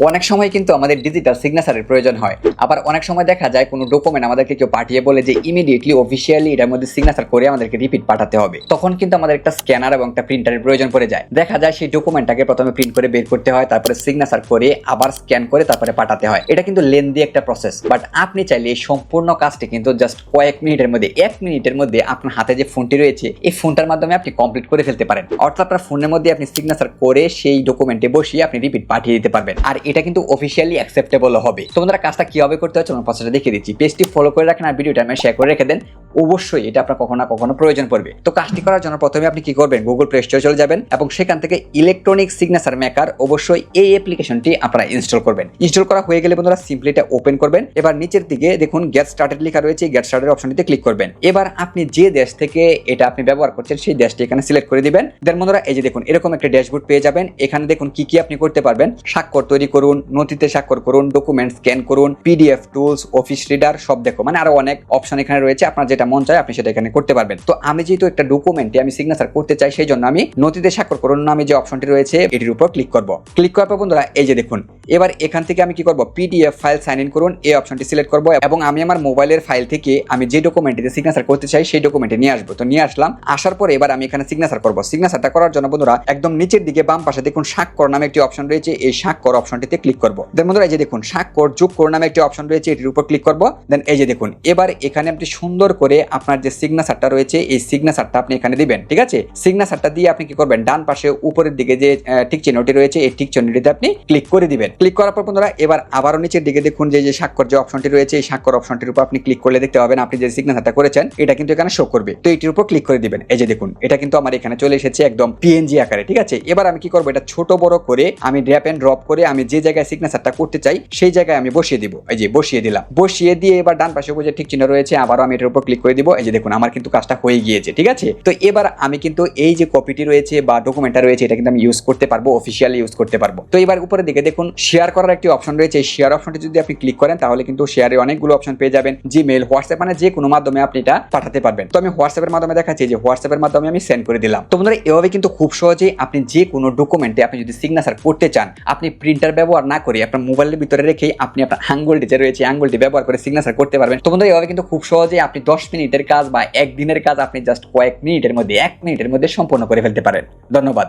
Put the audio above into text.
অনেক সময় কিন্তু আমাদের ডিজিটাল সিগনেচারের প্রয়োজন হয়। আবার অনেক সময় দেখা যায় কোনো ডকুমেন্ট আমাদেরকে কেউ পাঠিয়ে বলে যে ইমিডিয়েটলি অফিসিয়ালি এটার মধ্যে সিগনেচার করে আমাদেরকে রিপিট পাঠাতে হবে। তখন কিন্তু আমাদের একটা স্ক্যানার এবং একটা প্রিন্টারের প্রয়োজন পড়ে যায়। দেখা যায় সেই ডকুমেন্টটাকে প্রথমে প্রিন্ট করে বের করতে হয়, তারপরে সিগনেচার করে আবার স্ক্যান করে তারপরে পাঠাতে হয়। এটা কিন্তু লেন্দি একটা প্রসেস বাট আপনি চাইলে এই সম্পূর্ণ কাজটি কিন্তু জাস্ট কয়েক মিনিটের মধ্যে, এক মিনিটের মধ্যে আপনার হাতে যে ফোনটি রয়েছে, এই ফোনটার মাধ্যমে আপনি কমপ্লিট করে ফেলতে পারেন। অর্থাৎ আপনার ফোনের মধ্যে আপনি সিগনেচার করে সেই ডকুমেন্টে বসিয়ে আপনি রিপিট পাঠিয়ে দিতে পারবেন। আর এটা কিন্তু অফিসিয়ালি অ্যাকসেপ্টেবল হবে। তোমরা কাজটা কীভাবে করতে হচ্ছে? আমার পাশে দেখিয়ে দিচ্ছি। পেজটি ফলো করে রাখেন আর ভিডিওটা আমি শেয়ার করে রেখে দেন। অবশ্যই এটা আপনার কখনো না কখনো প্রয়োজন পড়বে। তো কাজটি করার জন্য প্রথমে আপনি কি করবেন? গুগল প্লে স্টোরে চলে যাবেন এবং সেখান থেকে ইলেকট্রনিক সিগনেচার মেকার অবশ্যই এই অ্যাপ্লিকেশনটি আপনারা ইনস্টল করবেন। ইনস্টল করা হয়ে গেলে বন্ধুরা সিম্পলি এটা ওপেন করবেন। এবার নিচের দিকে দেখুন গেট স্টার্টেড লেখা রয়েছে। গেট স্টার্টের অপশনটিতে ক্লিক করবেন। এবার আপনি যে দেশ থেকে এটা আপনি ব্যবহার করছেন সেই দেশটি এখানে সিলেক্ট করে দিবেন। দেন বন্ধুরা এই যে দেখুন, এরকম একটা ড্যাশবোর্ড পেয়ে যাবেন। এখানে দেখুন কি কি আপনি করতে পারবেন? স্বাক্ষর তৈরি করুন, নথিতে স্বাক্ষর করুন ডকুমেন্ট স্ক্যান করুন পিডিএফ টুলস অফিস রিডার সব দেখো। মানে আরও অনেক অপশন এখানে রয়েছে। আপনার যেটা মন চায় আপনি সেটা এখানে করতে পারবেন। তো আমি যেহেতু একটা ডকুমেন্টে আমি সিগনেচার করতে চাই, সেই জন্য আমি নথিতে স্বাক্ষর করুন। নামে যে অপশনটি রয়েছে, এটির উপর ক্লিক করব। ক্লিক করার পর বন্ধুরা, এই যে দেখুন এবার এখান থেকে আমি কি করব? পিডিএফ ফাইল সাইন ইন করুন, এই অপশনটি সিলেক্ট করব এবং আমি আমার মোবাইলের ফাইল থেকে আমি যে ডকুমেন্টটিতে সিগনেচার করতে চাই, সেই ডকুমেন্টে নিয়ে আসব। তো নিয়ে আসলাম, আসার পরে এবার আমি এখানে সিগনেচার করব। সিগনেচারটা করার জন্য বন্ধুরা, একদম নিচের দিকে বাম পাশে দেখুন স্বাক্ষর নামে একটি অপশন রয়েছে, এই স্বাক্ষর অপশনটিতে ক্লিক করব। দেন বন্ধুরা, এই যে দেখুন, স্বাক্ষর যোগ কর নামে একটি অপশন রয়েছে, এটির উপর ক্লিক করব। দেন এই যে দেখুন, এবার এখানে আপনি সুন্দর করে আপনার যে সিগনেচারটা রয়েছে, এই সিগনেচারটা আপনি এখানে দিবেন, ঠিক আছে? সিগনেচারটা দিয়ে আপনি কি করবেন? ডান পাশে উপরের দিকে যে টিক চিহ্নটি রয়েছে, এই টিক চিহ্নটিতে আপনি ক্লিক করে দিবেন। ক্লিক করার পর বন্ধুরা, এবার আবারও নিচের দিকে দেখুন যে স্বাক্ষর যে অপশনটি রয়েছে, এই স্বাক্ষর অপশনটির উপর আপনি ক্লিক করলে দেখতে পাবেন আপনি যে সিগনেচারটা করেছেন, এটা কিন্তু এখানে শো করবে। তো এটির উপর ক্লিক করে দিবেন। এই যে দেখুন, এটা কিন্তু আমার এখানে চলে এসেছে একদম পিএনজি আকারে, ঠিক আছে? এবার আমি কি করব, এটা ছোট বড় করে আমি ড্র্যাপ এন্ড ড্রপ করে আমি যে জায়গায় সিগনেচারটা করতে চাই, সেই জায়গায় আমি বসিয়ে দিব। এই যে বসিয়ে দিলাম। বসিয়ে দিয়ে এবার ডান পাশে যে ঠিক চিহ্ন রয়েছে, আবারও আমি এটার উপর ক্লিক করে দিব। এই যে দেখুন, আমার কিন্তু কাজটা হয়ে গিয়েছে, ঠিক আছে? তো এবার আমি কিন্তু এই যে কপিটি রয়েছে বা ডকুমেন্টটা রয়েছে, এটা কিন্তু আমি ইউজ করতে পারব অফিসিয়ালি ইউজ করতে পারব। তো এবার উপরে দিকে দেখুন শেয়ার করার একটি অপশন রয়েছে। এই শেয়ার অপশনটি যদি আপনি ক্লিক করেন, তাহলে কিন্তু শেয়ারে অনেকগুলো অপশন পেয়ে যাবেন। জিমেল হোয়াটসঅ্যাপ মানে যে কোনো মাধ্যমে আপনি এটা পাঠাতে পারবেন। তো আমি হোয়াটসঅ্যাপের মাধ্যমে দেখাচ্ছি যে হোয়াটসঅ্যাপের মাধ্যমে আমি সেন্ড করে দিলাম। তো বন্ধুরা, এভাবে কিন্তু খুব সহজেই আপনি যে কোনো ডকুমেন্টে আপনি যদি সিগনেচার করতে চান, আপনি প্রিন্টার ব্যবহার না করে আপনার মোবাইলের ভিতরে রেখেই আপনি আপনার আঙ্গুলটি যে রয়েছে আঙ্গুলটি ব্যবহার করে সিগনেচার করতে পারবেন। তো বন্ধুরা, এভাবে কিন্তু খুব সহজেই আপনি দশ মিনিটের কাজ বা একদিনের কাজ আপনি জাস্ট কয়েক মিনিটের মধ্যে, এক মিনিটের মধ্যে সম্পূর্ণ করে ফেলতে পারেন। ধন্যবাদ।